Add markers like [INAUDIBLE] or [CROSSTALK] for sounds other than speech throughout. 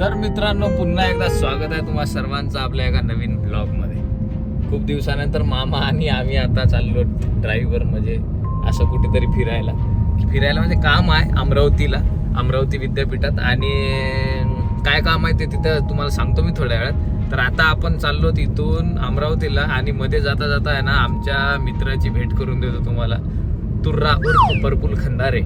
तर मित्रांनो पुन्हा एकदा स्वागत आहे तुम्हा सर्वांचं आपल्या एका नवीन ब्लॉगमध्ये. खूप दिवसानंतर मामा आणि आम्ही आता चाललो ड्रायव्हर म्हणजे असं कुठेतरी फिरायला. फिरायला म्हणजे काम आहे अमरावतीला अमरावती विद्यापीठात. आणि काय काम आहे ते तिथं तुम्हाला सांगतो मी थोड्या वेळात. तर आता आपण चाललो तिथून अमरावतीला आणि मध्ये जाता जाता आहे ना आमच्या मित्राची भेट करून देतो तुम्हाला. तुर्रा उर्फ परपुल खंदारे.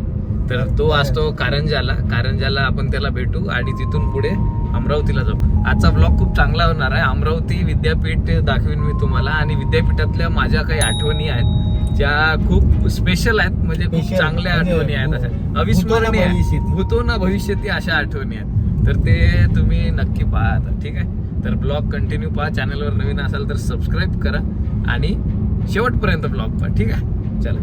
तर तो असतो कारंजाला. कारंजाला आपण त्याला भेटू आणि तिथून पुढे अमरावतीला जाऊ. आजचा ब्लॉग खूप चांगला होणार आहे. अमरावती विद्यापीठ दाखवीन मी तुम्हाला आणि विद्यापीठातल्या माझ्या काही आठवणी आहेत ज्या खूप स्पेशल आहेत. म्हणजे खूप चांगल्या म्हणजे आठवणी आहेत. अशा अविस्मरणीय भूतो न ना भविष्यती अशा आठवणी आहेत. तर ते तुम्ही नक्की पहा ठीक आहे? तर ब्लॉग कंटिन्यू पहा. चॅनलवर नवीन असाल तर सबस्क्राईब करा आणि शेवटपर्यंत ब्लॉग पहा. ठीक आहे? चला.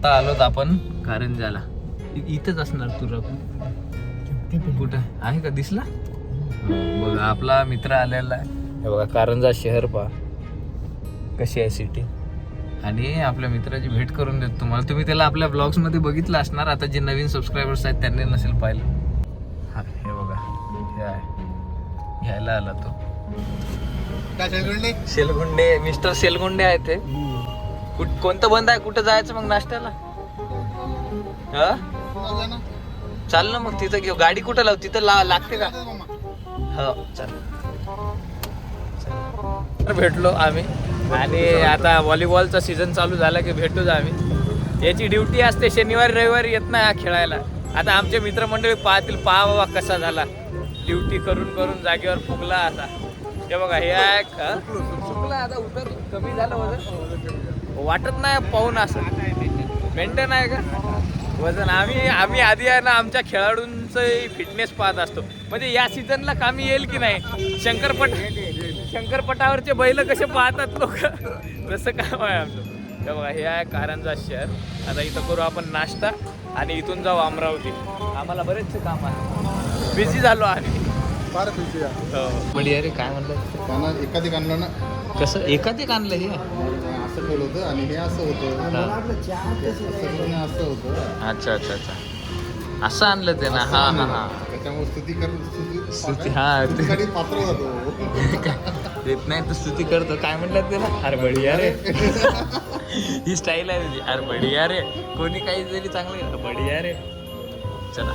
आता आलोत आपण कारंजाला इथंच असणार तुला कुठं? आहे का? दिसला? बघा आपला मित्र आलेला आहे. हे बघा कारंजा शहर पहा. कशी आहे सिटी आणि आपल्या मित्राची भेट करून देतो तुम्हाला. तुम्ही त्याला आपल्या ब्लॉग्समध्ये बघितलं असणार. आता जे नवीन सबस्क्रायबर्स आहेत त्यांनी नसेल पाहिलं. हा हे बघा. हे आहे. घ्यायला आला तो. शेलगुंडे मिस्टर शेलगुंडे आहे ते. कुठ कोणतं बंद आहे? कुठं जायचं मग नाश्त्याला? हा? चाल ना मग तिथं घेऊ. गाडी कुठं लाव? तिथं ला लागते का? हो चाल. भेटलो आम्ही. आणि आता व्हॉलीबॉलचा सीझन चालू झाला की भेटूच आम्ही. याची ड्युटी असते शनिवारी रविवारी येत नाही हा खेळायला. आता आमचे मित्रमंडळी पाहतील पहा बाबा कसा झाला. ड्युटी करून करून जागेवर फुगला आता. हे बघा हे आहे का चुकला आता उतर कमी झालं वजन. वाटत नाही पाहून असं. मेंटेन आहे का? वजन आम्ही आम्ही आधी आहे ना आमच्या खेळाडूंचं फिटनेस पाहत असतो. म्हणजे या सीझनला कामी येईल की नाही? शंकरपट शंकरपटावरचे बैल कसे पाहतात लोक? तसं काम आहे आमचं. हे बघा हे आहे कारंजा शहर. आता इथं करू आपण नाश्ता आणि इथून जाऊ अमरावती. आम्हाला बरेचसे काम आहे. बिझी झालो आम्ही. फार खुशी आहे. बढिया रे काय म्हणलं? एखादी आणलं ना. कसं? एकाधिक आणलं हे? केलं होतं आणि हे असं होतं. हा. असं होतं अच्छा अच्छा अच्छा. असं आणलं ते ना. हा हा हा. त्याच्यामुळे स्तुती कर स्तुती हा. स्तुतीसाठी पात्र जातो [LAUGHS] देत नाही तर स्तुती करतो. काय म्हणलं त्याला? अरे बढिया रे. ही स्टाईल आहे त्याची. अरे बढिया रे. कोणी काही जरी चांगलं बढिया रे. चला.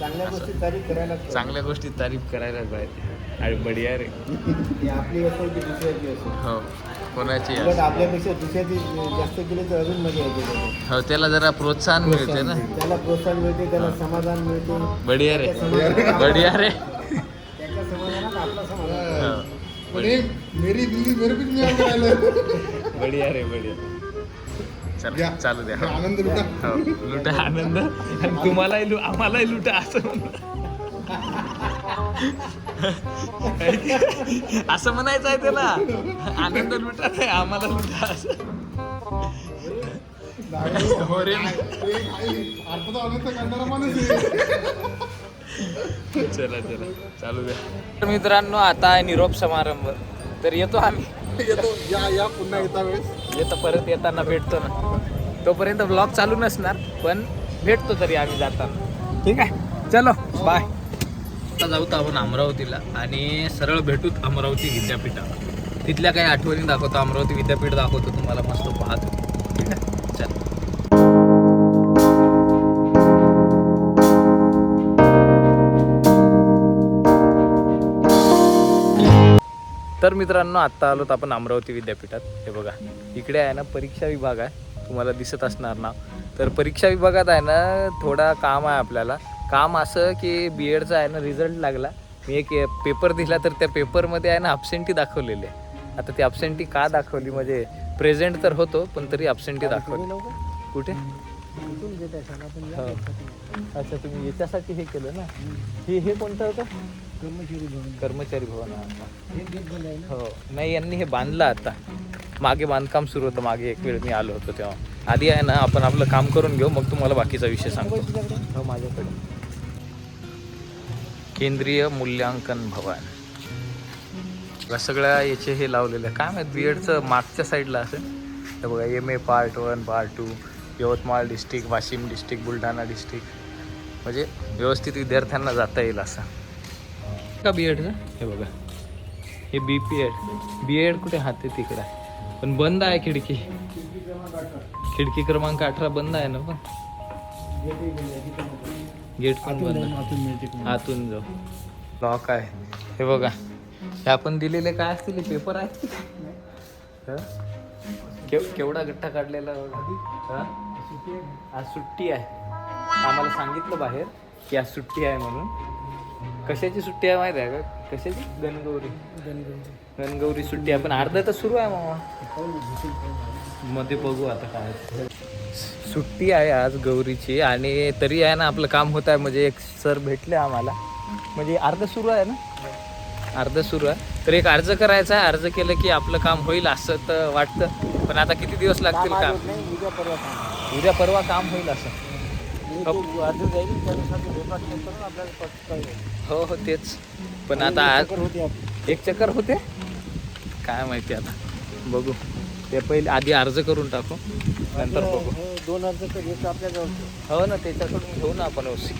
चांगल्या गोष्टी तारीफ करायला. चांगल्या गोष्टी तारीफ करायला पाहिजे. अरे बढिया रे. [LAUGHS] ती आपली असो की दुसऱ्याची असो. हो. कोणाची उलट आपल्यापेक्षा दुसऱ्याची जास्त केली तर अजून मजा येते त्याला. हो त्याला जरा प्रोत्साहन मिळते ना? त्याला प्रोत्साहन मिळते त्याला समाधान मिळते. बढिया रे. बढिया रे. त्याच्या समाधानात आपला समाधान मेरी दिल्ली मेरे आके राहिलं. बढिया रे बढिया. चला द्या. चालू द्या. आनंद लुटा. हो लुटा आनंद. आणि तुम्हालाही लु आम्हालाही लुटा असं. [LAUGHS] असं म्हणायचं आहे त्याला. आनंद लुटा नाही आम्हाला लुटा हो. चला चला. चालू द्या. तर मित्रांनो आता आहे निरोप समारंभ. तर येतो आम्ही. येतो. या या पुन्हा येता वेळेस. येतो परत येताना भेटतो ना. तोपर्यंत ब्लॉग चालू नसणार पण भेटतो तरी आम्ही जाताना. ठीक आहे? चलो बाय आता जाऊत आपण अमरावतीला आणि सरळ भेटूत अमरावती विद्यापीठाला तिथल्या काही आठवणी दाखवतो. अमरावती विद्यापीठ दाखवतो तुम्हाला मस्त पाहतो. ठीक आहे? चल. तर मित्रांनो आत्ता आलोत आपण अमरावती विद्यापीठात. हे बघा इकडे आहे ना परीक्षा विभाग आहे. तुम्हाला दिसत असणार ना तर परीक्षा विभागात आहे ना थोडा काम आहे आपल्याला. काम असं की बी एडचा आहे ना रिझल्ट लागला. मी एक पेपर दिला तर त्या पेपरमध्ये आहे ना अबसेंटी दाखवलेली आहे. आता ती अबसेंटी का दाखवली? म्हणजे प्रेझेंट तर होतो पण तरी अबसेंटी दाखवली. कुठे? हो. अच्छा तुम्ही याच्यासाठी हे केलं ना? हे हे कोणतं होतं? कर्मचारी भवन. कर्मचारी भवन हो नाही यांनी हे बांधलं आता. मागे बांधकाम सुरू होतं मागे एक वेळ मी आलो होतो तेव्हा. आधी आहे ना आपण आपलं काम करून घेऊ मग तुम्हाला बाकीचा विषय सांगतो. हो माझ्याकडे. केंद्रीय मूल्यांकन भवन. या सगळ्या याचे हे लावलेलं आहे काय माहीत बी एडचं मागच्या साईडला असेल. हे बघा M A part one part two Yavatmal district Washim district Buldhana district म्हणजे व्यवस्थित विद्यार्थ्यांना जाता येईल असं. का बी एडचं हे बघा. हे B P Ed B Ed कुठे? हात तिकडं आहे. पण बंद आहे खिडकी. खिडकी क्रमांक अठरा बंद आहे ना पण. गेट पण बंद. आतून जाऊ. लॉक आहे. हे बघा. हे आपण दिलेले काय असतील? पेपर आहेत? हं? केव- केवढा गठ्ठा काढलेला बघा. हं? आज सुट्टी आहे. आम्हाला सांगितलं बाहेर की आज सुट्टी आहे म्हणून. कशाची सुट्टी आहे माहिती आहे का? कशाची? गणगौरी. गणगौरी सुट्टी. आहे पण अर्धा तर सुरू आहे मामा. मध्ये बघू आता काय सुट्टी आहे आज गौरीची आणि तरी आहे ना आपलं काम होत आहे. म्हणजे एक सर भेटले आम्हाला. म्हणजे अर्ध सुरू आहे ना? अर्ध सुरू आहे. तर एक अर्ज करायचा आहे. अर्ज केलं की आपलं काम होईल असं तर वाटतं. पण आता किती दिवस लागतील काम? उद्या परवा काम. उद्या परवा काम होईल असं. हो हो तेच. पण आता. एक चक्कर होते? काय माहिती आता. बघू. ते पहिले आधी अर्ज करून टाकू नंतर बघू. दोन अर्ज तर हो ना त्याच्याकडून घेऊ ना आपण ओसी.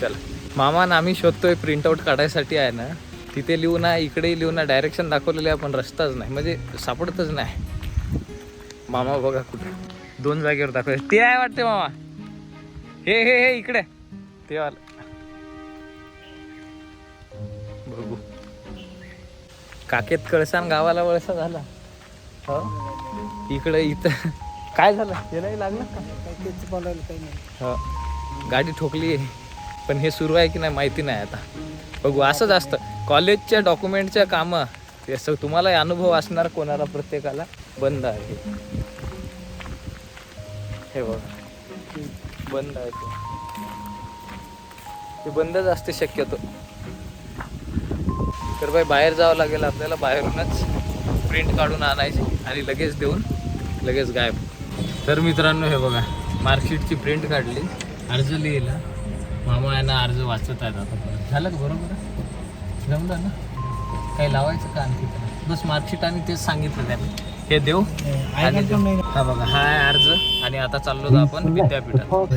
चला. मामा ना आम्ही शोधतोय प्रिंटआउट काढायसाठी आहे ना तिथे लिहू ना इकडे लिहू ना डायरेक्शन दाखवलेले आहे पण रस्ताच नाही म्हणजे सापडतच नाही. मामा बघा कुठे. दोन जागेवर दाखव ते आहे वाटते मामा. हे हे हे इकडे. ते वाला. बघू. काकेत कळसान गावाला वळसा झाला. इकडे इथं. काय झालं? त्यालाही लागलं का? नाही हो. गाडी ठोकली आहे. पण हे सुरू आहे की नाही माहिती नाही आता. बघू असंच असतं. कॉलेजच्या डॉक्युमेंटच्या कामं ते असं तुम्हाला अनुभव असणार कोणाला प्रत्येकाला? बंद आहे. हे. बघा. बंद आहे ते. ते बंदच असते शक्यतो. तर बाई बाहेर जावं लागेल आपल्याला बाहेरूनच. प्रिंट काढून आणायची आणि लगेच देऊन लगेच गायब. तर मित्रांनो हे बघा मार्कशीटची प्रिंट काढली. अर्ज लिहिला. मामा यांना अर्ज वाचत आहेत आता परत. झालं का बरोबर? जमलं ना? काही लावायचं का आणखी? बस मार्कशीट आणि तेच सांगितलं त्यांनी. हे देऊ. हा बघा हा आहे अर्ज. आणि आता चाललो आपण विद्यापीठात.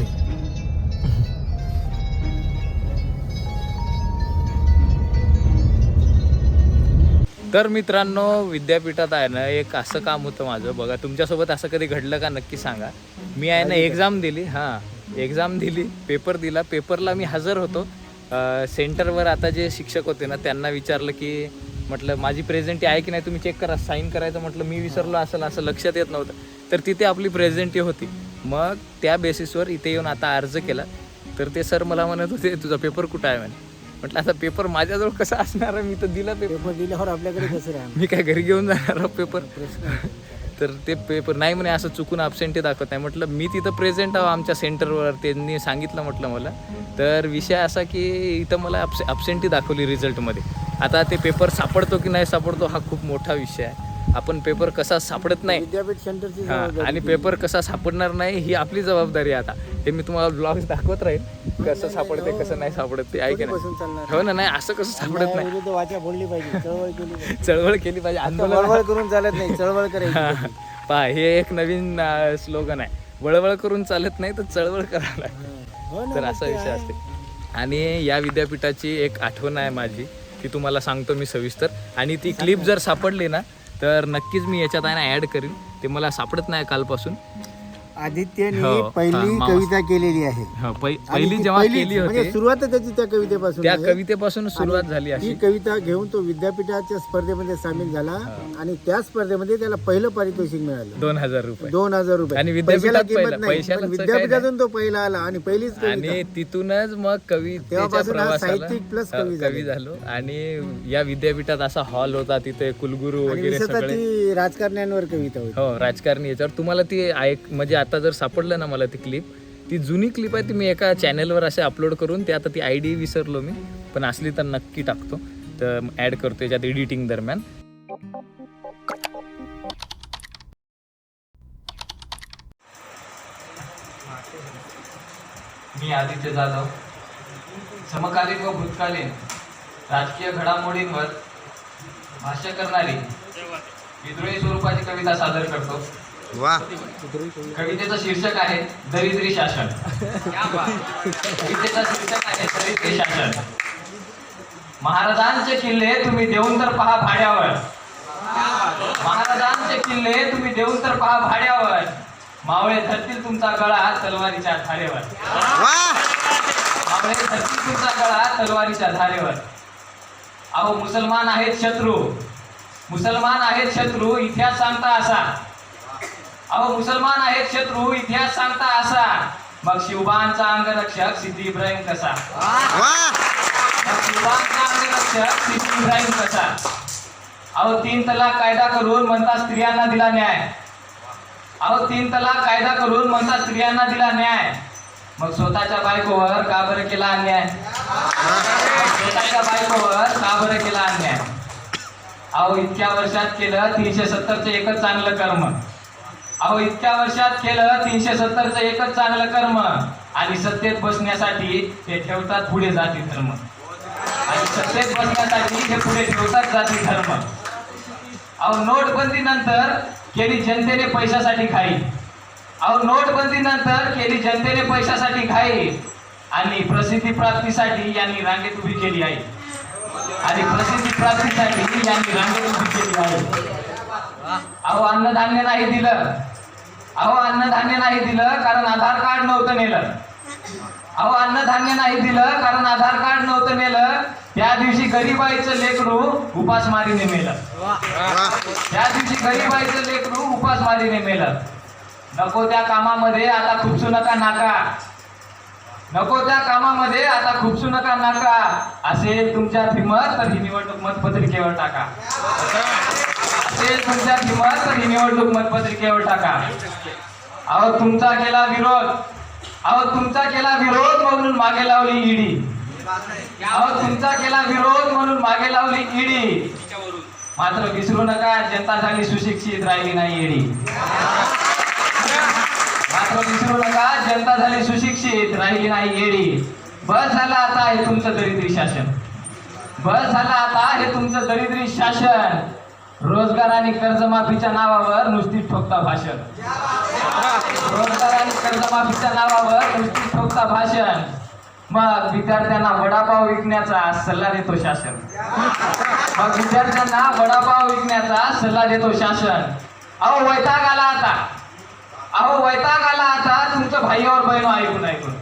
तर मित्रांनो विद्यापीठात आहे ना एक असं काम होतं माझं. बघा तुमच्यासोबत असं कधी घडलं का नक्की सांगा. मी आहे ना एक्झाम दिली. हां एक्झाम दिली पेपर दिला. पेपरला मी हजर होतो. सेंटरवर आता जे शिक्षक होते ना त्यांना विचारलं की म्हटलं माझी प्रेझेंटी आहे की नाही? तुम्ही चेक करा. साईन करायचं म्हटलं मी विसरलो असेल असं लक्षात येत नव्हतं. तर तिथे आपली प्रेझेंटी होती. मग त्या बेसिसवर इथे येऊन आता अर्ज केला. तर ते सर मला म्हणत होते तुझा पेपर कुठं आहे? म्हणे. म्हटलं आता पेपर माझ्याजवळ कसा असणार आहे? मी तर दिला पेपर पेपर दिल्यावर आपल्याकडे कसं राहणार? मी काय घरी घेऊन जाणार [LAUGHS] पेपर. तर ते पेपर नाही म्हणे असं चुकून अबसेंटी दाखवत नाही. म्हटलं मी तिथं प्रेझेंट आहो आमच्या सेंटरवर त्यांनी सांगितलं म्हटलं मला. तर विषय असा की इथं मला अबसे अबसेंटी दाखवली रिझल्टमध्ये आता ते पेपर सापडतो की नाही सापडतो हा खूप मोठा विषय आहे. आपण पेपर कसा सापडत नाही. विद्यापीठ सेंटरची हा आणि पेपर कसा सापडणार नाही ही आपली जबाबदारी आहे आता. हे मी तुम्हाला ब्लॉग्स दाखवत राहील कसं सापडते कसं नाही सापडत ते ऐक बसून चालणार? हो ना नाही असं कसं सापडत नाही विरुद्ध वाचा बोलली पाहिजे चळवळ केली पाहिजे. [LAUGHS] चळवळ केली पाहिजे आंदोलन करून चालत नाही चळवळ करायची पहा हे एक नवीन स्लोगन आहे. वळवळ करून चालत नाही तर चळवळ करायला. हो तर असा विषय. असते. आणि या विद्यापीठाची एक आठवण आहे माझी ती तुम्हाला सांगतो मी सविस्तर. आणि ती क्लिप जर सापडली ना तर नक्कीच मी याच्यात आहे ना ॲड करीन. ते मला सापडत नाही कालपासून. आदित्यने हो, हा, पहिली मामा. कविता केलेली आहे. हा, पहि- आणि पहिली ती जेव्हा पहिलीच, केली म्हणजे होती सुरुवात त्याची त्या कवितेपासून त्या आहे. कवितेपासून सुरुवात झाली ही अशी कविता घेऊन तो विद्यापीठाच्या स्पर्धेमध्ये सामील झाला आणि त्या स्पर्धेमध्ये त्याला पहिलं पारितोषिक मिळालं. दोन हजार रुपये. दोन हजार रुपये. आणि विद्यापीठात पैशाला किंमत पहिलं, नाही, पैशाला पण तर काही विद्यापीठातून तो पहिला आला आणि पहिलीच कविता. आणि तिथूनच मग कवितेच्या तेव्हापासून हा प्रवासाला साहित्यिक plus हा, कवी कवी झालो. आणि या विद्यापीठात असा हॉल होता तिथे कुलगुरू आणि वगैरे विशेषतः सगळे ती राजकारण्यांवर कविता होती. हो राजकारणी याच्यावर. तुम्हाला ती ऐक म्हणजे आता आता जर सापडलं ना मला ती क्लिप ती जुनी क्लिप आहे ती मी एका चॅनलवर असे अपलोड करून ते आता ती आय डी विसरलो मी. पण असली तर नक्की टाकतो. तर ॲड करतो याच्यात एडिटिंग दरम्यान. मी आदित्य जाधव. समकालीन व भूतकालीन राजकीय घडामोडींवर भाष्य करणारी विद्रोही स्वरूपाची कविता सादर करतो. वा. कवितेचं शीर्षक आहे दरिद्री शासन. कवितेचं शीर्षक आहे दरिद्री शासन. महाराजांचे किल्ले तुम्ही देऊन तर पहा भाड्यावर. महाराजांचे किल्ले तुम्ही देऊन तर पहा भाड्यावर. मावळे धरतील तुमचा गळा तलवारीच्या धारेवर. मावळे धरतील तुमचा गळा तलवारीच्या धारेवर. अहो मुसलमान आहेत शत्रू. मुसलमान आहेत शत्रू इतिहास सांगता असा. अहो मुसलमान आहेत शत्रू इतिहास सांगता असा. मग शिवबांचा अंगरक्षक सिद्धी इब्राहिम कसा? मग शिवबांचा अंगरक्षक सिद्धी इब्राहिम कसा? अहो तीन तलाक कायदा करून म्हणता स्त्रियांना दिला न्याय. अहो तीन तलाक कायदा करून म्हणता स्त्रियांना दिला न्याय. मग स्वतःच्या बायकोवर का बरं केला अन्याय? स्वतःच्या बायकोवर का बरं केला अन्याय? अहो इतक्या वर्षात केलं तीनशे सत्तरचं एकच चांगलं कर्म. अहो इतक्या वर्षात केलं तीनशे सत्तरचं एकच चांगलं कर्म. आणि सत्तेत बसण्यासाठी ते ठेवतात पुढे जाती धर्म. आणि सत्तेत बसण्यासाठी हे पुढे ठेवतात जाती धर्म. अहो नोटबंदी नंतर केली जनतेने पैशासाठी खाई अहो नोटबंदी नंतर केली जनतेने पैशासाठी खाई आणि प्रसिद्धी प्राप्तीसाठी यांनी रांगेत उभी केली आहे. आणि प्रसिद्धी प्राप्तीसाठी यांनी रांगेत उभी केली आहे. अहो अन्नधान्य नाही दिलं. अहो अन्नधान्य नाही दिलं कारण आधार कार्ड नव्हतं नेलं. अहो अन्नधान्य नाही दिलं कारण आधार कार्ड नव्हतं नेलं. त्या दिवशी गरीबाईचं लेकरू उपासमारीने मेलं. त्या दिवशी गरीबाईचं लेकरू उपासमारीने मेलं. नको त्या कामामध्ये आता खुपसू नका नाका. नको त्या कामामध्ये आता खुपसू नका नाका. असेल तुमच्या फिमत तर ही निवडणूक मतपत्रिकेवर टाका. ते तुमच्या हिंमत ही निवडणूक मतपत्रिकेवर टाका. अहो तुमचा केला विरोध. अहो तुमचा केला विरोध म्हणून मागे लावली ईडी. अहो तुमचा केला विरोध म्हणून मागे लावली ईडी. मात्र विसरू नका जनता झाली सुशिक्षित राहिली नाही येडी मात्र विसरू नका जनता झाली सुशिक्षित राहिली नाही ईडी. बस झालं आता हे तुमचं दरिद्री शासन. बस झालं आता हे तुमचं दरिद्री शासन. रोजगार आणि कर्जमाफीच्या नावावर नुसती ठोकता भाषण. रोजगार आणि कर्जमाफीच्या नावावर नुसती ठोकता भाषण. मग विद्यार्थ्यांना वडापाव विकण्याचा सल्ला देतो शासन. मग विद्यार्थ्यांना वडापाव विकण्याचा सल्ला देतो शासन. अहो वैताग आला आता. अहो वैताग आला आता. तुमचं भाईवर बहिण हो, ऐकून ऐकून.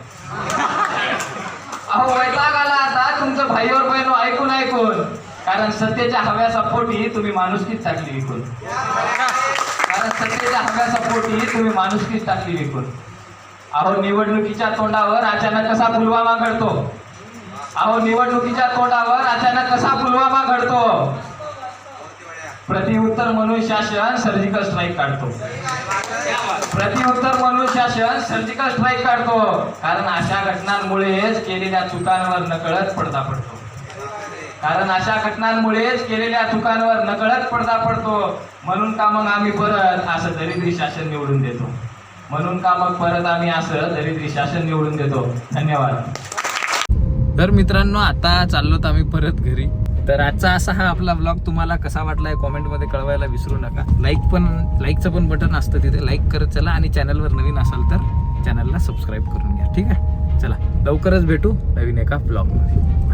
अहो वैताग आला आता. तुमचं भाईवर बहिण हो, ऐकून ऐकून. कारण सत्तेच्या हव्या पोटी तुम्ही माणुसकीच टाकली विकून. कारण सत्तेच्या हव्या पोटी तुम्ही माणुसकीच टाकली विकून. अहो निवडणुकीच्या तोंडावर अचानक कसा पुलवामा घडतो? अहो निवडणुकीच्या तोंडावर अचानक कसा पुलवामा घडतो? प्रतिउत्तर म्हणून शासन सर्जिकल स्ट्राईक काढतो. प्रतिउत्तर म्हणून शासन सर्जिकल स्ट्राईक काढतो. कारण अशा घटनांमुळेच केलेल्या चुकांवर नकळत पडता पडतो. कारण अशा घटनांमुळेच केलेल्या चुकांवर नकळत पडदा पडतो. म्हणून का मग आम्ही परत असं दरिद्री शासन निवडून देतो? म्हणून का मग परत आम्ही असं दरिद्री शासन निवडून देतो? धन्यवाद. तर मित्रांनो आता चाललोत आम्ही परत घरी. तर आजचा असा हा आपला ब्लॉग तुम्हाला कसा वाटलाय कॉमेंटमध्ये कळवायला विसरू नका. लाईक पण लाईकचं पण बटन असतं तिथे. लाईक करत चला आणि चॅनलवर नवीन असाल तर चॅनलला सबस्क्राईब करून घ्या. ठीक आहे? चला लवकरच भेटू नवीन एका ब्लॉगमध्ये